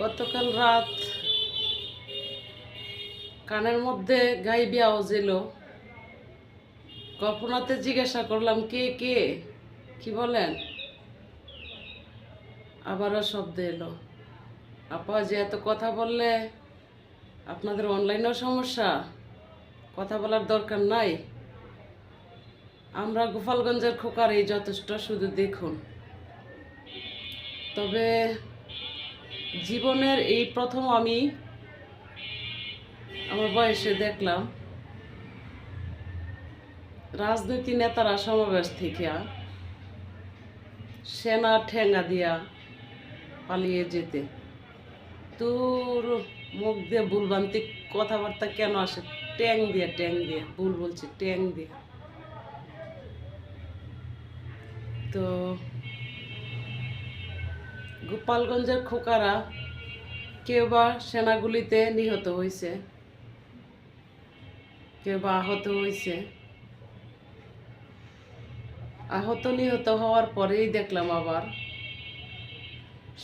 গতকাল রাত কানের মধ্যে গাইবি আওয়াজ এলো কল্পনাতে জিজ্ঞাসা করলাম, কে কে? কি বলেন? আবারও শব্দ এলো। আপা, যে এত কথা বললে আপনাদের অনলাইনেও সমস্যা? কথা বলার দরকার নাই। আমরা গোপালগঞ্জের খোকার এই যথেষ্ট, শুধু দেখুন। তবে জীবনের এই প্রথম আমি আমার বয়সে দেখলাম রাজনীতি নেতারা সমাবেশ থেকে সেনা ঠেঙ্গা দিয়া পালিয়ে যেতে। তোর মুখ দিয়ে ভুলবান্তিক কথাবার্তা কেন আসে? ট্যাং দিয়ে ট্যাং দিয়ে, ভুল বলছে, ট্যাং দিয়ে। তো গোপালগঞ্জের খোকারা কেউ বা সেনাগুলিতে নিহত হয়েছে, কেউ বা আহত হয়েছে। আহত নিহত হওয়ার পরেই দেখলাম আবার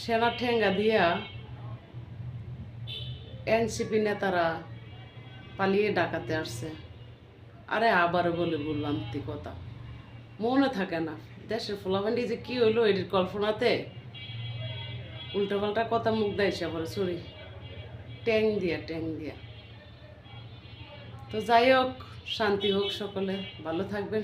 সেনা ঠেঙ্গা দিয়া এনসিপি নেতারা পালিয়ে ডাকাতে আসছে। আরে আবারও বলে বললাম তি কথা। মনে থাকে না, দেশের ফোলাফান্ডি যে কি হইল, এটির কল্পনাতে উল্টোপাল্টা কথা মুখ দেয় সে বলে, সরি। ট্যাং দিয়া ট্যাং দিয়া। তো যাই হোক, শান্তি হোক সকলে। ভালো থাকবেন